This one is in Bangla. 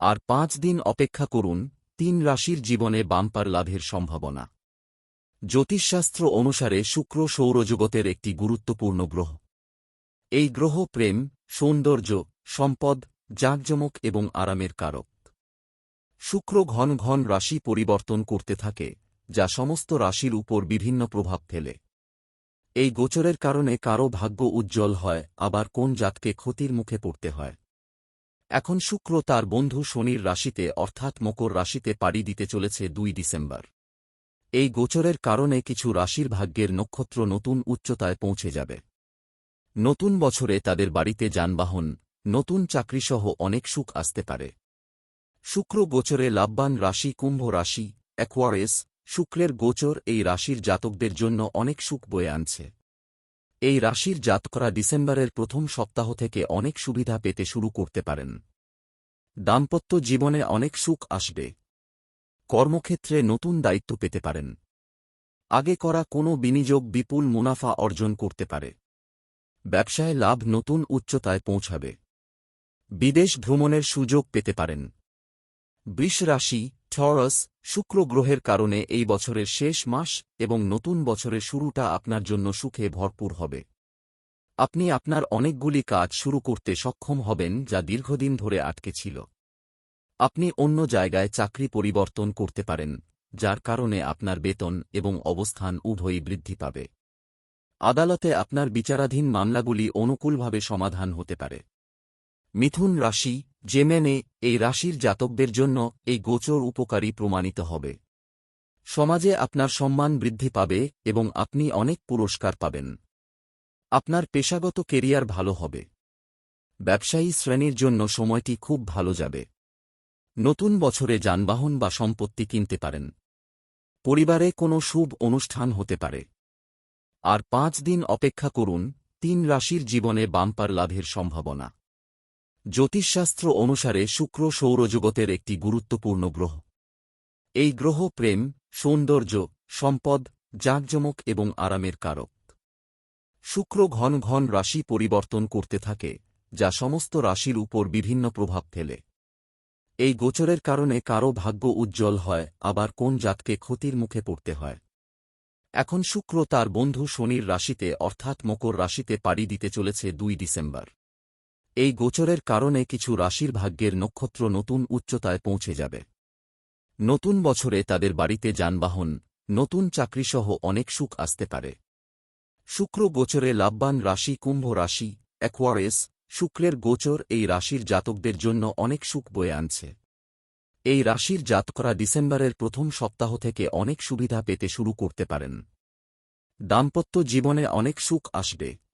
আর পাঁচ দিন অপেক্ষা করুন, তিন রাশির জীবনে বাম্পার লাভের সম্ভাবনা। জ্যোতিষশাস্ত্র অনুসারে শুক্র সৌরজগতের একটি গুরুত্বপূর্ণ গ্রহ। এই গ্রহ প্রেম, সৌন্দর্য, সম্পদ, জাঁকজমক এবং আরামের কারক। শুক্র ঘন ঘন রাশি পরিবর্তন করতে থাকে, যা সমস্ত রাশির উপর বিভিন্ন প্রভাব ফেলে। এই গোচরের কারণে কারও ভাগ্য উজ্জ্বল হয়, আবার কোন জাতকে ক্ষতির মুখে পড়তে হয়। এখন শুক্র তার বন্ধু শনির রাশিতে, অর্থাৎ মকর রাশিতে পাড়ি দিতে চলেছে দুই ডিসেম্বর। এই গোচরের কারণে কিছু রাশির ভাগ্যের নক্ষত্র নতুন উচ্চতায় পৌঁছে যাবে। নতুন বছরে তাদের বাড়িতে যানবাহন, নতুন চাকরিসহ অনেক সুখ আসতে পারে। শুক্র গোচরে লাভবান রাশি কুম্ভ রাশি অ্যাকোয়ারেস শুক্রের গোচর এই রাশির জাতকদের জন্য অনেক সুখ বয়ে আনছে। এই রাশির জাতকরা ডিসেম্বরের প্রথম সপ্তাহ থেকে অনেক সুবিধা পেতে শুরু করতে পারেন। দাম্পত্য জীবনে অনেক সুখ আসবে। কর্মক্ষেত্রে নতুন দায়িত্ব পেতে পারেন। আগে করা কোনো বিনিয়োগ বিপুল মুনাফা অর্জন করতে পারে। ব্যবসায় লাভ নতুন উচ্চতায় পৌঁছাবে। বিদেশ ভ্রমণের সুযোগ পেতে পারেন। বৃষ রাশি টরস, শুক্র গ্রহের কারণে এই বছরের শেষ মাস এবং নতুন বছরের শুরুটা আপনার জন্য সুখে ভরপুর হবে। আপনি আপনার অনেকগুলি কাজ শুরু করতে সক্ষম হবেন যা দীর্ঘদিন ধরে আটকে ছিল। আপনি অন্য জায়গায় চাকরি পরিবর্তন করতে পারেন, যার কারণে আপনার বেতন এবং অবস্থান উভয়ই বৃদ্ধি পাবে। আদালতে আপনার বিচারাধীন মামলাগুলি অনুকূলভাবে সমাধান হতে পারে। মিথুন রাশি, জেমেনে, এই রাশির জাতকদের জন্য এই গোচর উপকারী প্রমাণিত হবে। সমাজে আপনার সম্মান বৃদ্ধি পাবে এবং আপনি অনেক পুরস্কার পাবেন। আপনার পেশাগত কেরিয়ার ভালো হবে। ব্যবসায়ী শ্রেণির জন্য সময়টি খুব ভালো যাবে। নতুন বছরে যানবাহন বা সম্পত্তি কিনতে পারেন। পরিবারে কোনো শুভ অনুষ্ঠান হতে পারে। আর পাঁচ দিন অপেক্ষা করুন, তিন রাশির জীবনে বাম্পার লাভের সম্ভাবনা। জ্যোতিষশাস্ত্র অনুসারে শুক্র সৌরজগতের একটি গুরুত্বপূর্ণ গ্রহ। এই গ্রহ প্রেম, সৌন্দর্য, সম্পদ, জাঁকজমক এবং আরামের কারক। শুক্র ঘন ঘন রাশি পরিবর্তন করতে থাকে, যা সমস্ত রাশির উপর বিভিন্ন প্রভাব ফেলে। এই গোচরের কারণে কারও ভাগ্য উজ্জ্বল হয়, আবার কোন জাতকে ক্ষতির মুখে পড়তে হয়। এখন শুক্র তার বন্ধু শনির রাশিতে অর্থাৎ মকর রাশিতে পাড়ি দিতে চলেছে দুই ডিসেম্বর। এই গোচরের কারণে কিছু রাশির ভাগ্যের নক্ষত্র নতুন উচ্চতায় পৌঁছে যাবে। নতুন বছরে তাদের বাড়িতে যানবাহন, নতুন চাকরিসহ অনেক সুখ আসতে পারে। শুক্র গোচরে লাভবান রাশি কুম্ভ রাশি অ্যাকোয়ারেস শুক্রের গোচর এই রাশির জাতকদের জন্য অনেক সুখ বয়ে আনছে। এই রাশির জাতকরা ডিসেম্বরের প্রথম সপ্তাহ থেকে অনেক সুবিধা পেতে শুরু করতে পারেন। দাম্পত্য জীবনে অনেক সুখ আসবে।